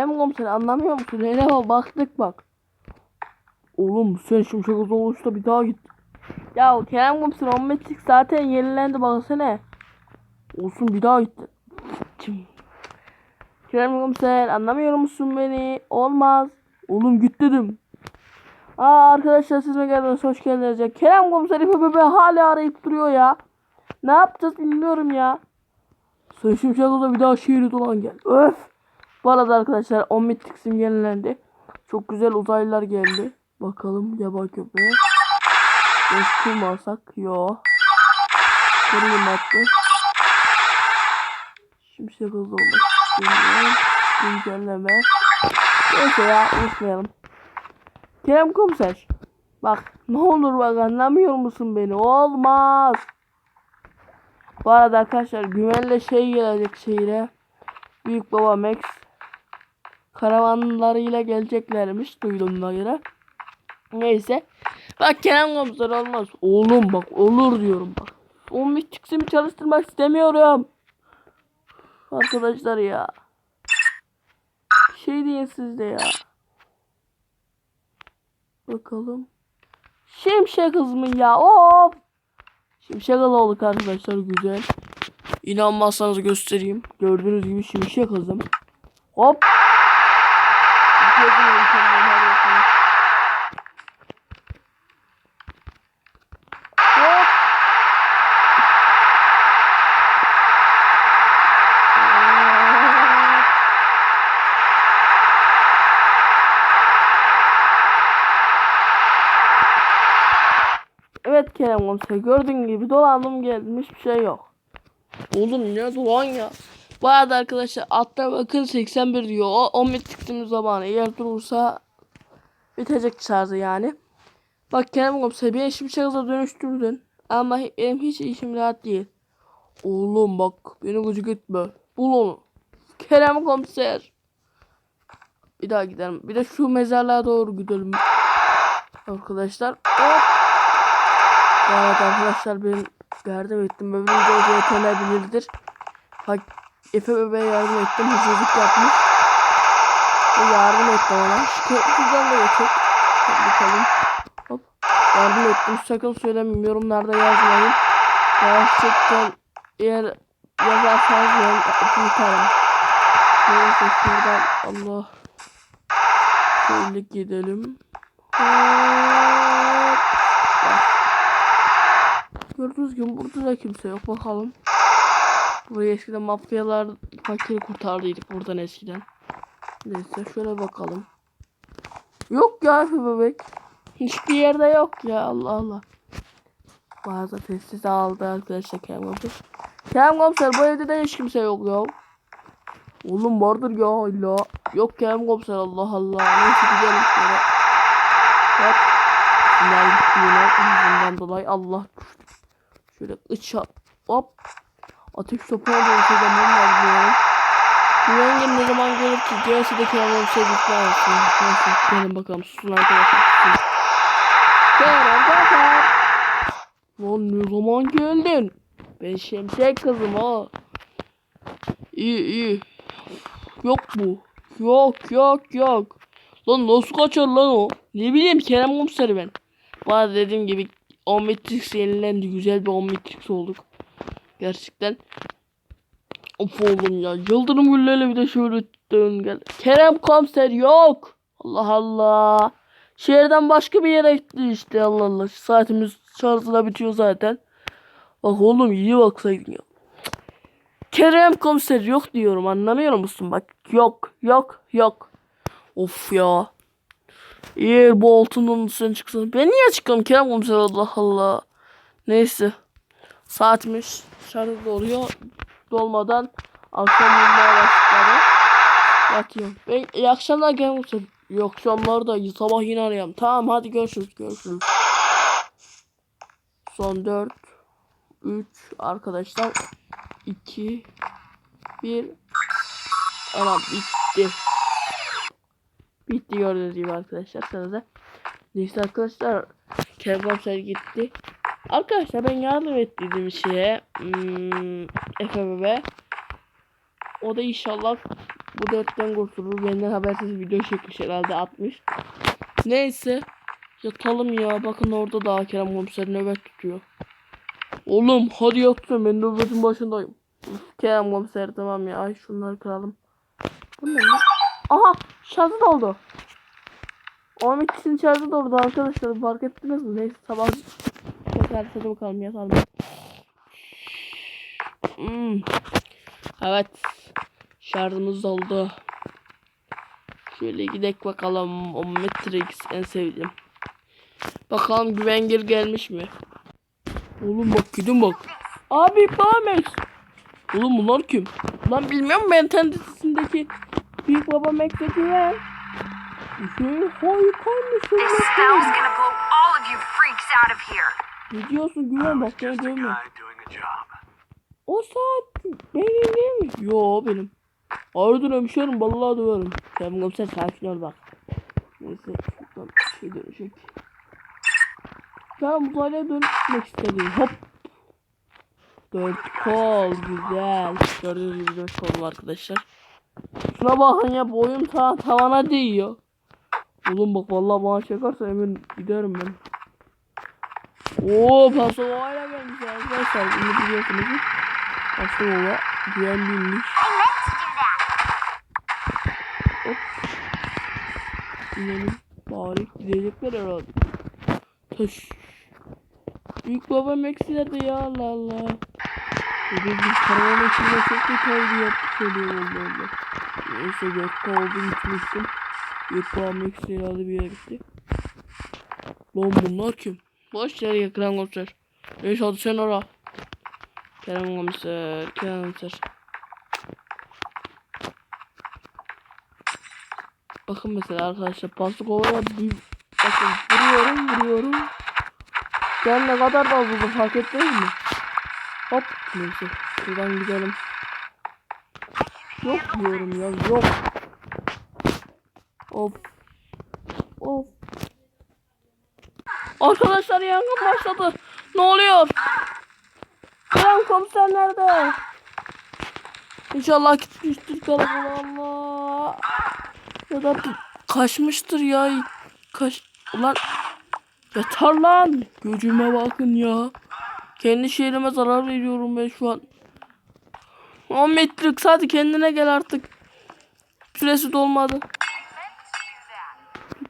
Kerem komiser anlamıyor musun? Hele bak baktık bak. Oğlum sen şimşek hızı oluşta bir daha git. Ya Kerem komiser 15 zaten yenilendi baksana. Olsun bir daha. Kim? Kerem komiser anlamıyor musun beni? Olmaz. Oğlum git dedim. Aa arkadaşlar siz mi geldiniz? Hoş geldiniz ya. Kerem komiser bebe hala arayıp duruyor ya. Ne yapacağız bilmiyorum ya. Sen şimşek hızı bir daha şehri dolan gel. Öf. Bu arada arkadaşlar 10 Matrix'im yenilendi. Çok güzel uzaylılar geldi. Bakalım yaba köpeğe. Eski alsak? Yo. Kırayım attı. Şimşek hızlı olmak istemiyorum. Güncelleme. Neyse ya unutmayalım. Kerem komiser. Bak ne olur bak anlamıyor musun beni? Olmaz. Bu arada arkadaşlar güvenle şey gelecek şehire. Büyük baba Max karavanlarıyla geleceklermiş duyduğuma göre. Neyse. Bak Kerem komiser olmaz. Oğlum bak olur diyorum bak. O müthiksimi çalıştırmak istemiyorum. Arkadaşlar ya. Şey deyin siz de ya. Bakalım. Şimşek hız mı ya? Of. Şimşek hız olduk arkadaşlar güzel. İnanmazsanız göstereyim. Gördüğünüz gibi şimşek hızım. Hop. Evet Kerem komiser gördüğün gibi dolandım geldim hiçbir şey yok. Oğlum ne dolan ya. Bu arada arkadaşlar altta bakın 81 diyor. O 10 metriktim zamanı eğer durursa bitecek şarjı yani. Bak Kerem komiser beni şimşek hıza dönüştürdün. Ama benim hiç işim rahat değil. Oğlum bak beni gıcık etme. Bul onu. Kerem komiser. Bir daha gidelim. Bir de şu mezarlığa doğru gidelim. Arkadaşlar. Hop. Arada arkadaşlar ben yardım ettim. Böyle video yetenebilirdir. Bak Efe bebeğe yardım ettim. Hızlılık yapmış. Ve yardım ettim ona. Köprüden de. Hadi bakalım. Hop. Yardım ettim. Sakın söylemeyin. Yorumlarda yazmayın. Gerçekten eğer yazarsanız ben yutarım. Neyse şuradan Allah. Şöyle gidelim. Hop. Gördüğünüz gibi burada da kimse yok bakalım. Burayı eskiden mafyalar fakiri kurtardıydık buradan eskiden. Neyse şöyle bakalım. Yok ya şu bebek. Hiçbir yerde yok ya Allah Allah. Bazı sessiz aldı arkadaşlar Kerem Komiser. Kerem Komiser bu evde de hiç kimse yok ya. Oğlum vardır ya illa. Yok Kerem Komiser Allah Allah. Neyse gidelim şöyle. Hop. Bunlar gitti yine hızından dolayı Allah. Şöyle ıça hop. Ateş topuna da uçacağım ben de biliyorum. Güvengen ne zaman gelir ki? GS'deki anlamı sevdikler olsun. Neyse gelin bakalım susun arkadaşlar. Susun. Kerem Komiser. Lan ne zaman geldin? Ben şemsiye kızım ha. İyi iyi. Yok bu. Yok yok yok. Lan nasıl kaçar lan o? Ne bileyim Kerem Komiser ben. Arada dediğim gibi 10 Matrix yenilendi. Güzel bir 10 Matrix olduk. Gerçekten. Of oğlum ya. Yıldırım gülleri bir de şöyle dön gel. Kerem Komiser yok. Allah Allah. Şehirden başka bir yere gitti işte Allah Allah. Saatimiz şarjla bitiyor zaten. Bak oğlum iyi baksaydın ya. Kerem komiser yok diyorum anlamıyor musun bak yok yok yok. Of ya. Eğer bu altından sen çıksan ben niye çıkıyorum Kerem komiser Allah Allah. Neyse. Saatmiş şarjı doluyor. Dolmadan akşam bulmaya başladı. Yatıyorum. Ben iyi akşamlar Kerem komiser. İyi akşamlar da sabah yine arayalım. Tamam hadi görüşürüz görüşürüz. Son 4 3 arkadaşlar 2 1 Anam bitti. Bitti gördüğünüz gibi arkadaşlar sırada. Neyse arkadaşlar Kergamsel gitti. Arkadaşlar ben yardım ettiydim şeye. Hmm, bebe. O da inşallah Bu dertten kurtulur. Benden habersiz video çekmiş herhalde atmış. Neyse. Yatalım ya. Bakın orada da Kerem komiser nöbet tutuyor. Oğlum hadi yatıyorum. Ben nöbetin başındayım. Kerem komiser tamam ya. Ay şunları kıralım. Bu ne? Aha şarjı doldu. 12'sinin şarjı doldu arkadaşlar. Fark ettiniz mi? Neyse sabah tekrar hadi bakalım yatalım. Hmm. Evet. Şarjımız doldu. Şöyle gidek bakalım. O Matrix en sevdiğim. Bakalım güvengir gelmiş mi? Oğlum bak gidin bak. Abi Bamex. Oğlum bunlar kim? Lan bilmiyorum ben dizisindeki Büyük Baba Max'e güven. Şey harikaymış. Ne diyorsun güven bak beni dövme. O saat benim değil mi? Yo benim. Ağrıdır hemşerim vallahi döverim. Sen komiser sakin ol bak. Neyse şuradan bir şey dönecek. Ben uzaylıya dönmek istedim. Hop. Dört kol güzel. Gördüğünüz gibi dört kol var arkadaşlar. Şuna bakın ya boyum ta tavana değiyor. Oğlum bak vallahi bana çekerse emin giderim ben. Oo Pasova'yla gelmiş arkadaşlar. Bunu biliyorsunuz. Pasova güven binmiş. I meant to do that. Hop. İnelim. Bari gidecekler herhalde. Taş. Büyük baba Max'i ya Allah Allah. Bugün bir karavan içinde çok kötü oldu yaptı söylüyor Allah Allah. Neyse dakika oldu gitmiştim. Baba Max'i herhalde bir yere gitti. Lan bunlar kim? Boş yer ya Kerem Komiser. Neyse hadi sen ara. Kerem Komiser, Kerem Komiser. Bakın mesela arkadaşlar paslı kovaya bir bakın vuruyorum vuruyorum. Ben ne kadar da vurdum fark ettiniz mi? Hop neyse şuradan gidelim. Yok diyorum ya yok. Of. Of. Arkadaşlar yangın başladı. Ne oluyor? Kerem komiser nerede? İnşallah gitmiştir karakola Allah. Ya da kaçmıştır ya. Kaç... Ulan yeter lan. Gücüme bakın ya. Kendi şehrime zarar veriyorum ben şu an. O Matrix hadi kendine gel artık. Süresi dolmadı.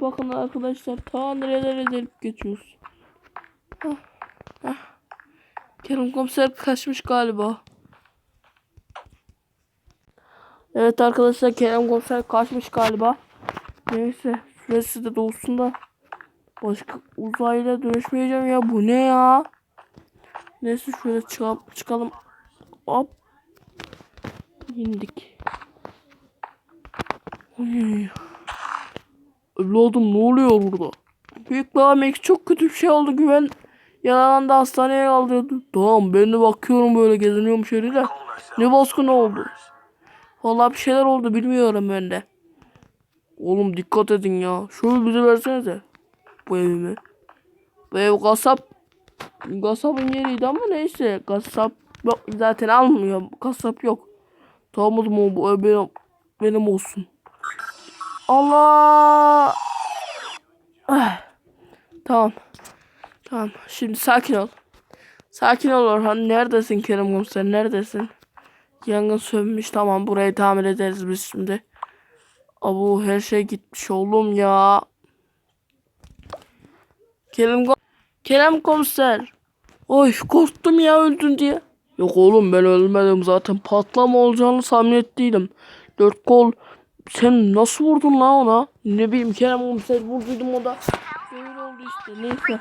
Bakın arkadaşlar ta nerelere delip geçiyoruz. Hah, hah. Kerem komiser kaçmış galiba. Evet arkadaşlar Kerem komiser kaçmış galiba. Neyse süresi de dolsun da başka uzayla dönüşmeyeceğim ya bu ne ya? Neyse şöyle çıkalım, çıkalım. Hop. İndik. Oy. Evladım ne oluyor burada? Büyük babam çok kötü bir şey oldu güven. Yaralandı hastaneye kaldırdı. Tamam ben de bakıyorum böyle geziniyorum şöyle. Ne baskın oldu? Vallahi bir şeyler oldu bilmiyorum ben de. Oğlum dikkat edin ya. Şöyle bize versenize. Bu evimi. Bu ev kasap. Kasabın yeriydi ama neyse. Kasap yok zaten almıyor. Kasap yok. Tamam o zaman bu ev benim, benim olsun. Allah. Ah. Tamam. Tamam. Şimdi sakin ol. Sakin ol Orhan. Neredesin Kerem Komiser? Neredesin? Yangın sönmüş. Tamam burayı tamir ederiz biz şimdi. Abu her şey gitmiş oğlum ya. Kerem, Ko- Kerem komiser. Oy korktum ya öldün diye. Yok oğlum ben ölmedim zaten patlama olacağını tahmin ettiydim. Dört kol sen nasıl vurdun lan ona? Ne bileyim Kerem komiser vurduydum o da. Böyle oldu işte neyse.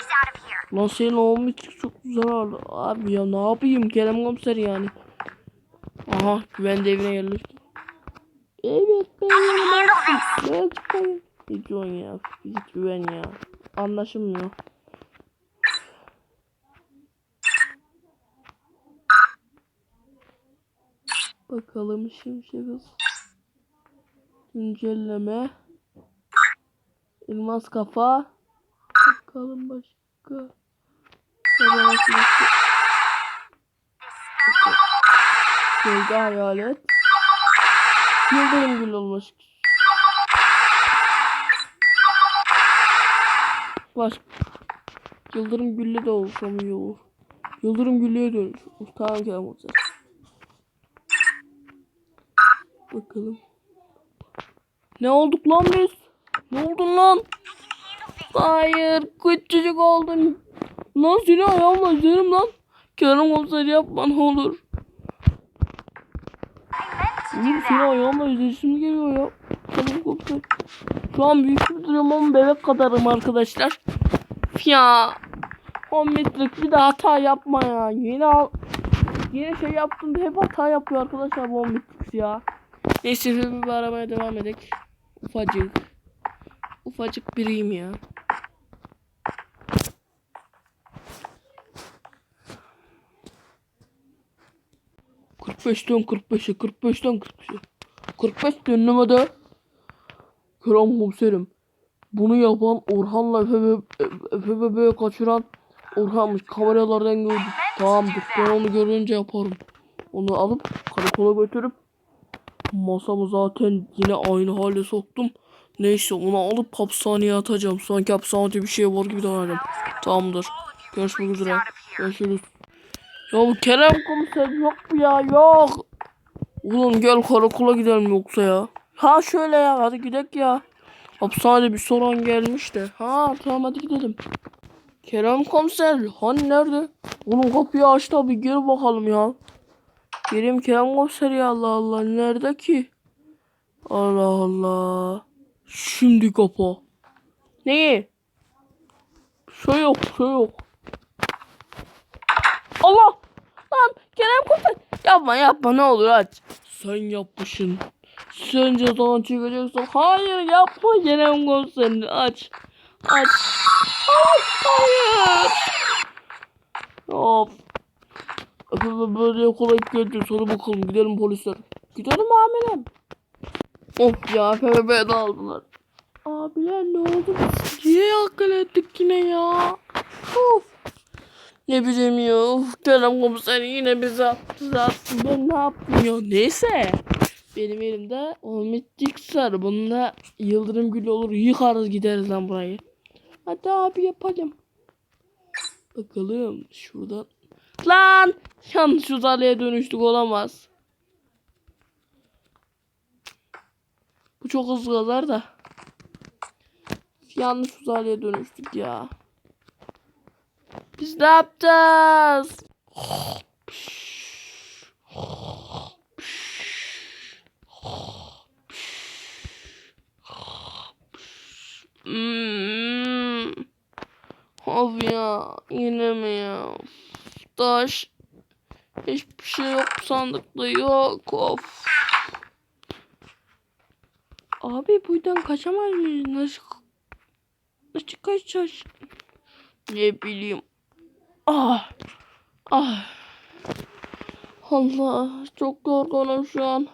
Lan senin olmuş çok zararlı. Abi ya ne yapayım Kerem komiser yani. Aha güvende evine yerleştim. Evet ben ben çıkayım. Ne diyorsun ya? Git güven ya. Anlaşılmıyor. Bakalım şimşek Güncelleme. Elmas kafa. Bakalım başka. Gölge hayalet. Yıldırım gül olmuş. Baş. Yıldırım gülle de olsam. Yıldırım gülleye dönüş. Tamam olacak. Bakalım. Ne olduk lan biz? Ne oldun lan? Hayır küçücük oldum. Lan seni ayağımla üzerim lan. Kerem komiser yapma ne olur. Oğlum seni ayağımla üzerim geliyor ya. Kerem komiser. Şu an büyük bir durum ama bebek kadarım arkadaşlar. Ya. 10 metrelik bir de hata yapma ya. Yine al. Yine şey yaptım hep hata yapıyor arkadaşlar bu 10 metrelik ya. Neyse bir aramaya devam edelim. Ufacık. Ufacık biriyim ya. Kırk beşten kırk beşe, kırk beşten kırk beşe. Kırk beş dönlemede. Kerem komiserim. Bunu yapan Orhan'la FBB'ye kaçıran Orhan'mış. Kameralardan gördük. Tamamdır. Ben onu görünce yaparım. Onu alıp karakola götürüp masamı zaten yine aynı hale soktum. Neyse onu alıp hapishaneye atacağım. Sanki hapishanede bir şey var gibi davranacağım. Tamamdır. Görüşmek üzere. Görüşürüz. Ya bu Kerem komiser yok mu ya? Yok. Ulan gel karakola gidelim yoksa ya. Ha şöyle ya hadi gidelim ya. Hapishanede bir soran gelmiş de. Ha tamam hadi gidelim. Kerem komiser hani nerede? Oğlum kapıyı aç da bir gir bakalım ya. Gireyim Kerem komiser Allah Allah nerede ki? Allah Allah. Şimdi kapa. Neyi? Şey yok şey yok. Allah! Lan Kerem komiser yapma yapma ne olur aç. Sen yapmışsın. Sen cezanı çekeceksin. Hayır yapma Kerem komiser aç. Aç. Aç hayır. Of. Efendim böyle yakalayıp geleceğiz. Hadi bakalım gidelim polisler. Gidelim amirim. Of ya FB'de aldılar. Abiler ne oldu? Niye yakın ettik yine ya? Of. Ne bileyim ya. Of, Kerem komiser yine bizi attı zaten. Ben ne yaptım ya? Neyse. Benim elimde o mitlik var. Bununla yıldırım gülü olur. Yıkarız gideriz lan burayı. Hadi abi yapalım. Bakalım şuradan. Lan! Yanlış uzaylıya dönüştük olamaz. Bu çok hızlı kazar da. Yanlış uzaylıya dönüştük ya. Biz ne yapacağız? Hmm. Of ya yine mi ya? Taş. Hiçbir şey yok sandıkta yok. Of. Abi buradan kaçamaz mıyız? Nasıl, nasıl kaçacağız? Ne bileyim. Ah. Ah. Allah çok yorgunum şu an.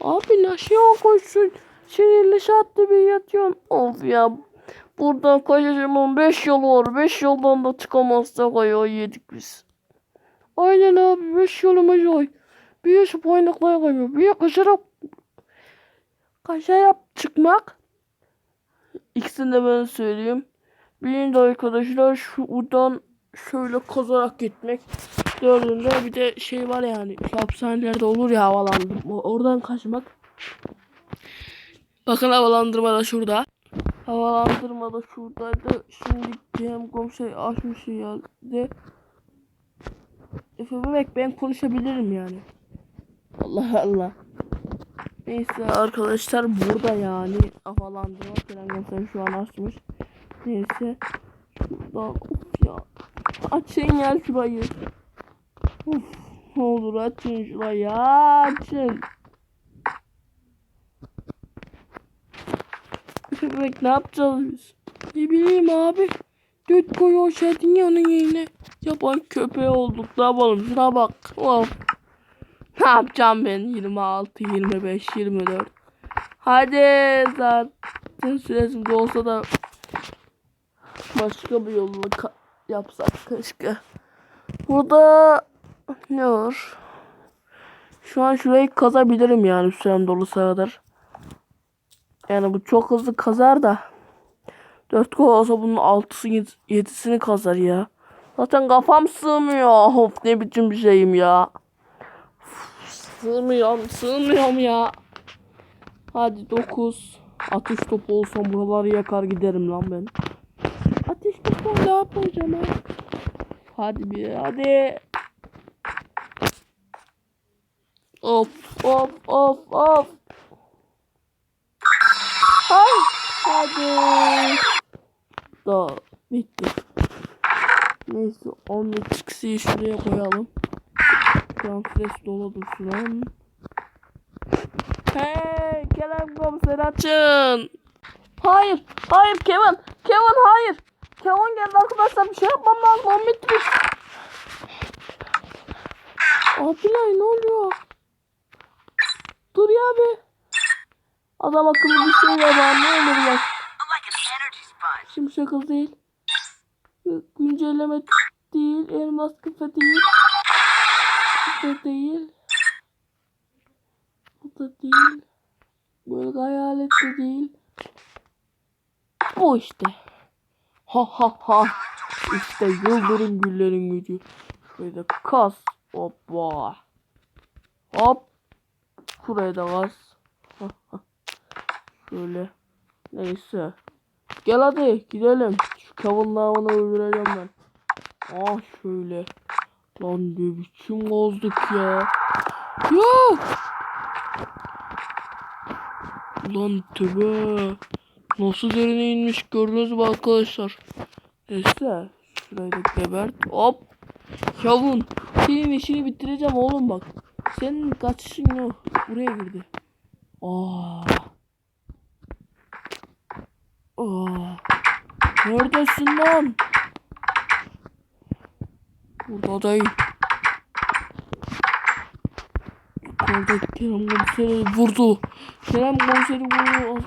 Abi nasıl koşsun? Sinirli saatte bir yatıyorum. Of ya. Buradan kaçacağımın 5 yolu var. 5 yoldan da çıkamazsak ayağı yedik biz. Aynen abi 5 yolumuz var. Bir şu boynuklara koyuyor. Bir kaçarak kaçarak çıkmak. İkisini de ben söyleyeyim. Birinci arkadaşlar şuradan şöyle kazarak gitmek. Dördünde bir de şey var yani. Şu hapishanelerde olur ya havalandırma. Oradan kaçmak. Bakın havalandırma da şurada. Havalandırma da şuradaydı. Şimdi Cem komşu açmış geldi. Efe bebek ben konuşabilirim yani. Allah Allah. Neyse arkadaşlar burada yani havalandırma falan komşu şu an açmış. Neyse. Şuradan of ya. Açın ya şurayı. Of. Ne olur açın şurayı açın. Bebek ne yapacağız? Ne bileyim abi. Dört koyu şeyin yanına yine. Yaban köpeği olduk. Ne yapalım? Şuna bak. Of. Ne yapacağım ben? 26, 25, 24. Hadi zaten süresinde olsa da başka bir yolla yapsak keşke. Burada ne var? Şu an şurayı kazabilirim yani sürem dolusa kadar. Yani bu çok hızlı kazar da. 4 kol olsa bunun 6'sı 7'sini kazar ya. Zaten kafam sığmıyor. Of ne biçim bir şeyim ya. Uf, Sığmıyorum, sığmıyorum ya. Hadi 9. Ateş topu olsam buraları yakar giderim lan ben. Ateş topu ne yapacağım ha? Hadi bir hadi. Of of of of. Hay hadi. Da bitti. Neyse 15 kişiyi şuraya koyalım. Transfres dolu dursun. Hey Kerem komiser açın. Hayır hayır Kevin Kevin hayır. Kevin geldi arkadaşlar bir şey yapmam lazım 10 metre. Abilay ne oluyor? Dur ya be. Adam akıllı bir şey var bana ne olur sponge. Şimdi şaka değil. Güncelleme değil. Elmas küfe değil. Küfe değil. Bu da değil. Böyle hayalet de değil. Bu işte. Ha ha ha. İşte yıldırım güllerin gücü. Şöyle kas. Hoppa. Hop. Şuraya da kas. Ha, ha. Şöyle. Neyse. Gel hadi gidelim. Şu kavun lavını öldüreceğim ben. Ah şöyle. Lan ne biçim bozduk ya. Ya. Lan tövbe. Nasıl derine inmiş gördünüz mü arkadaşlar? Neyse. Şurayı da gebert. Hop. Kavun. Senin işini bitireceğim oğlum bak. Senin kaçışın yok. Buraya girdi. Aa. Aa. Neredesin lan? Burada değil. Yukarıda Kerem komiseri vurdu. Kerem komiseri vurdu.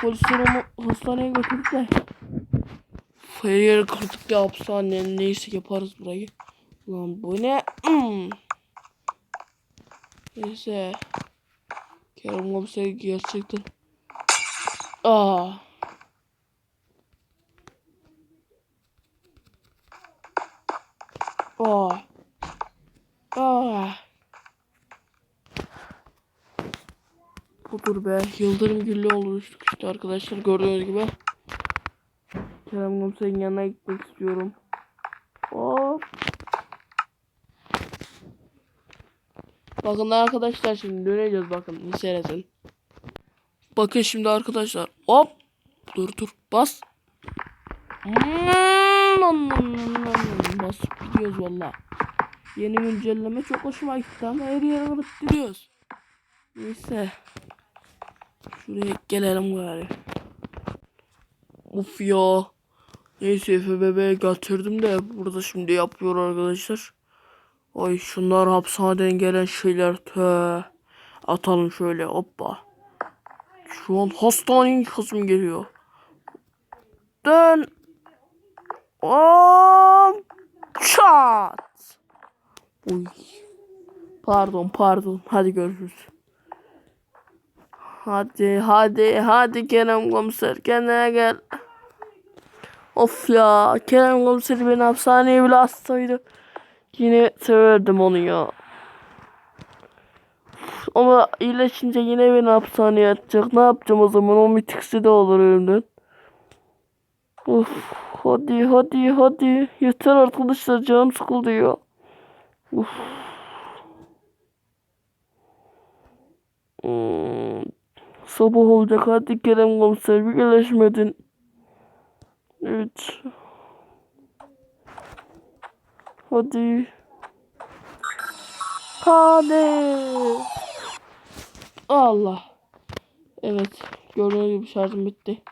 Polisler onu hastaneye götürdü de. Her yeri kırdık ya hapishane. Neyse yaparız burayı. Lan bu ne? Hmm. Neyse. Kerem komiseri gerçekten. Aa. Aa. Aa. Budur be. Yıldırım güllü oluştuk işte arkadaşlar gördüğünüz gibi. Kerem Komiser'in yanına gitmek istiyorum. Hop. Bakın arkadaşlar şimdi döneceğiz bakın. Bir seyredin. Bakın şimdi arkadaşlar. Hop. Dur dur. Bas. Hmm, Bas gidiyoruz valla. Yeni güncelleme çok hoşuma gitti ama her yere alıp. Neyse. Şuraya gelelim gari. Uf ya. Neyse bebeğe getirdim de burada şimdi yapıyor arkadaşlar. Ay şunlar hapishaneden gelen şeyler tö. Atalım şöyle hoppa. Şu an hastaneye kızım geliyor. Dön. Om. Çat. Uy. Pardon pardon. Hadi görüşürüz. Hadi hadi hadi Kerem komiser kendine gel. Of ya Kerem komiser beni hapishaneye bile astaydı. Yine severdim onu ya. Ama iyileşince yine beni hapishaneye atacak. Ne yapacağım o zaman? O mitiksi de olur elimden. Of hadi hadi hadi. Yeter arkadaşlar canım sıkıldı ya. Uf. Hmm. Sabah olacak hadi Kerem komiser bir iyileşmedin. Evet. Hadi. Hadi. Allah. Evet. Gördüğünüz gibi şarjım bitti.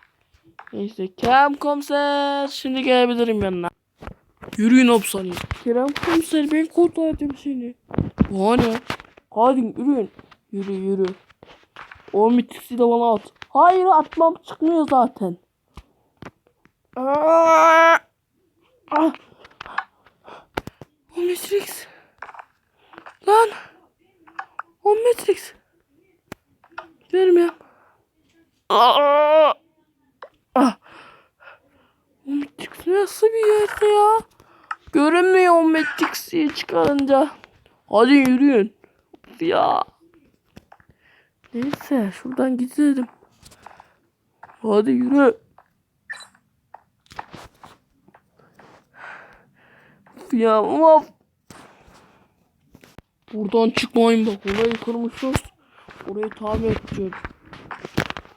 Neyse. Kerem komiser. Şimdi gelebilirim yanına. Yürüyün hapishaneye. Kerem komiser ben kurtardım seni. O ne? Hadi yürüyün. Yürü yürü. O mitiksi de bana at. Hayır atmam çıkmıyor zaten. Aa! Ah! O Matrix. Lan. Omnitrix. Vermiyorum. Aa! Ah. Omnitrix nasıl bir yerde ya? Görünmüyor Omnitrix'i çıkarınca. Hadi yürüyün. Ya. Neyse şuradan gidelim. Hadi yürü. Ya of. Buradan çıkmayın bak. Orayı kırmışız. Orayı tamir edeceğiz.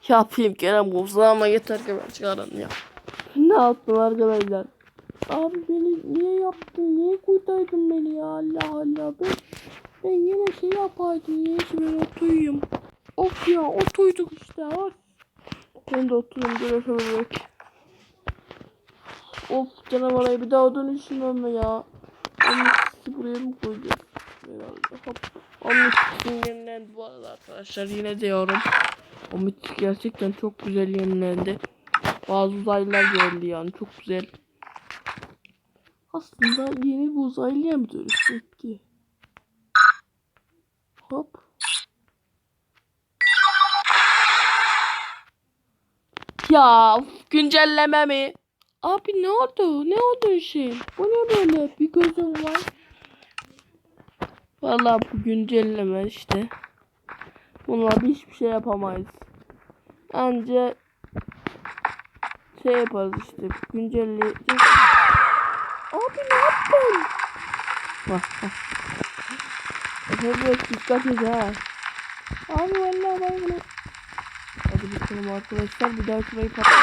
Yapayım Kerem Kovsa ama yeter ki ben çıkarın ya. Ne yaptın arkadaşlar? Abi beni niye yaptın? Niye kurtardın beni ya? Allah Allah. Ben, ben yine şey yapaydım. Niye ki ben oturayım? Of ya oturduk işte. Of. Ben de oturayım. Görüşe bebek. Of canavarayı bir daha dönüşmem ya. İkisi buraya mı koyacağız? Herhalde. Hop. İkisinin yenilendi bu arada arkadaşlar. Yine diyorum. O mitik gerçekten çok güzel yenilendi. Bazı uzaylılar geldi yani. Çok güzel. Aslında yeni bir uzaylıya mı dönüşecek ki? Hop. Ya güncelleme mi? Abi ne oldu? Ne oldu şey? Bu ne böyle? Bir gözüm var. Vallahi bu güncelleme işte. Bunlar hiçbir şey yapamayız. Anca şey yaparız işte güncelleyeceğiz. Abi ne yaptın? Bak bak. Evet dikkat et ha. Abi vallahi ben bunu. Hadi bakalım arkadaşlar bir daha şurayı patlat.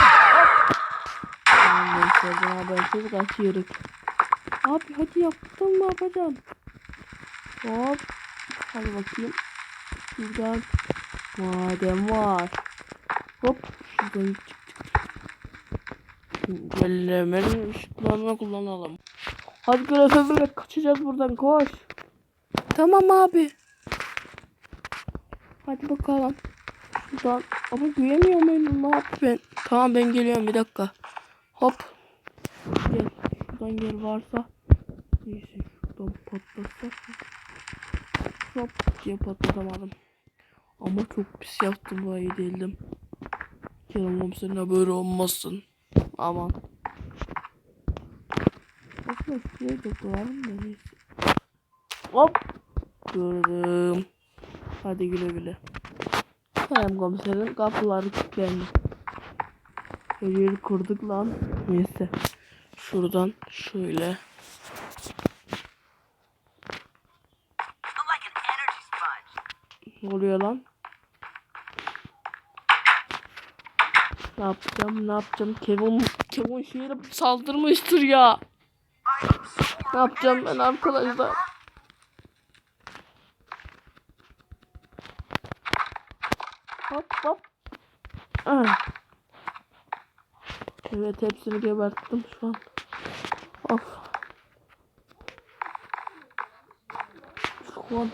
Tamam neyse ben habersiz kaçıyoruz. Abi hadi yaptın mı yapacaksın? Hop. Hadi bakayım. Şuradan. Madem var. Hop. Şuradan çık çık. Güncellemenin ışıklarını kullanalım. Hadi görev böyle kaçacağız buradan koş. Tamam abi. Hadi bakalım. Şuradan ama güveniyor muyum? Ne yapayım ben? Tamam ben geliyorum bir dakika. Hop. Gel. Şuradan yer varsa. Neyse şuradan patlatsak. Hop diye patlatamadım. Ama çok pis yaptım bu iyi değildim. Kerem komiserine böyle olmasın. Aman. Aslında şuraya da da neyse. Hop. Gördüm. Hadi güle güle. Kerem komiserin kapıları kilitlendi. Her yeri kırdık lan. Neyse. Şuradan şöyle. Oluyor lan? Ne yapacağım? Ne yapacağım? Kevin Kevin şehre saldırmıştır ya. Ne yapacağım ben arkadaşlar? Hop hop. Ah. Evet hepsini geberttim şu an. Of. Şu an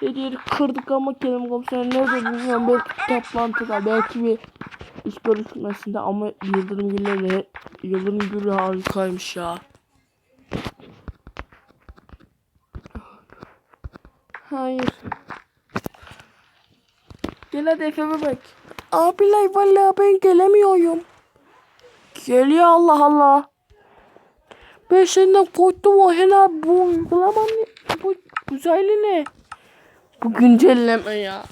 her yeri kırdık ama Kerem Komiser nerede bilmiyorum. Belki toplantıda belki bir iş görüşmesinde ama Yıldırım Gül'le Yıldırım Gül harikaymış ya. Hayır. Gel hadi Efe bebek. Abiler vallahi ben gelemiyorum. Geliyor Allah Allah. Ben senden korktum o hena bu uygulama? Bu güzelli ne? Bu güncelleme ya.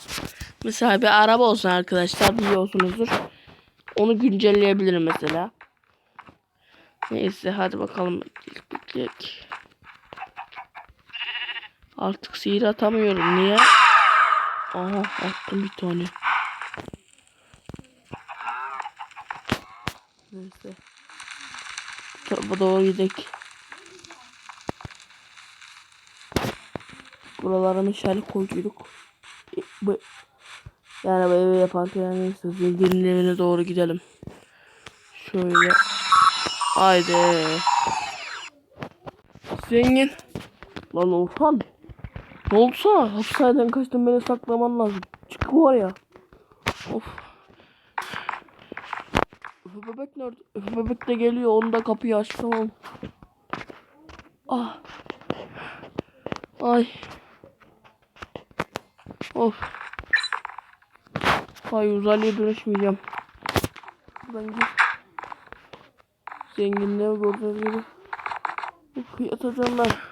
Mesela bir araba olsun arkadaşlar biliyorsunuzdur. Onu güncelleyebilirim mesela. Neyse hadi bakalım. Bekleyek. Artık sihir atamıyorum. Niye? Aha attım bir tane. Neyse. Tarafa doğru gidelim. Buralara meşale koyduk. E, Bu, yani evi yaparken yani zengirin evine doğru gidelim. Şöyle. Haydi. Zengin. Lan Orhan. Ne oldu sana? Hapishaneden kaçtın beni saklaman lazım. Çık var ya. Of. Efe bebek nerede? Efe bebek de geliyor. Onu da kapıyı aç tamam. Ah. Ay. Of. Vay uzaylıya dönüşmeyeceğim. Gir. Zenginliğe gördüğünüz gibi. Yatacağım ben.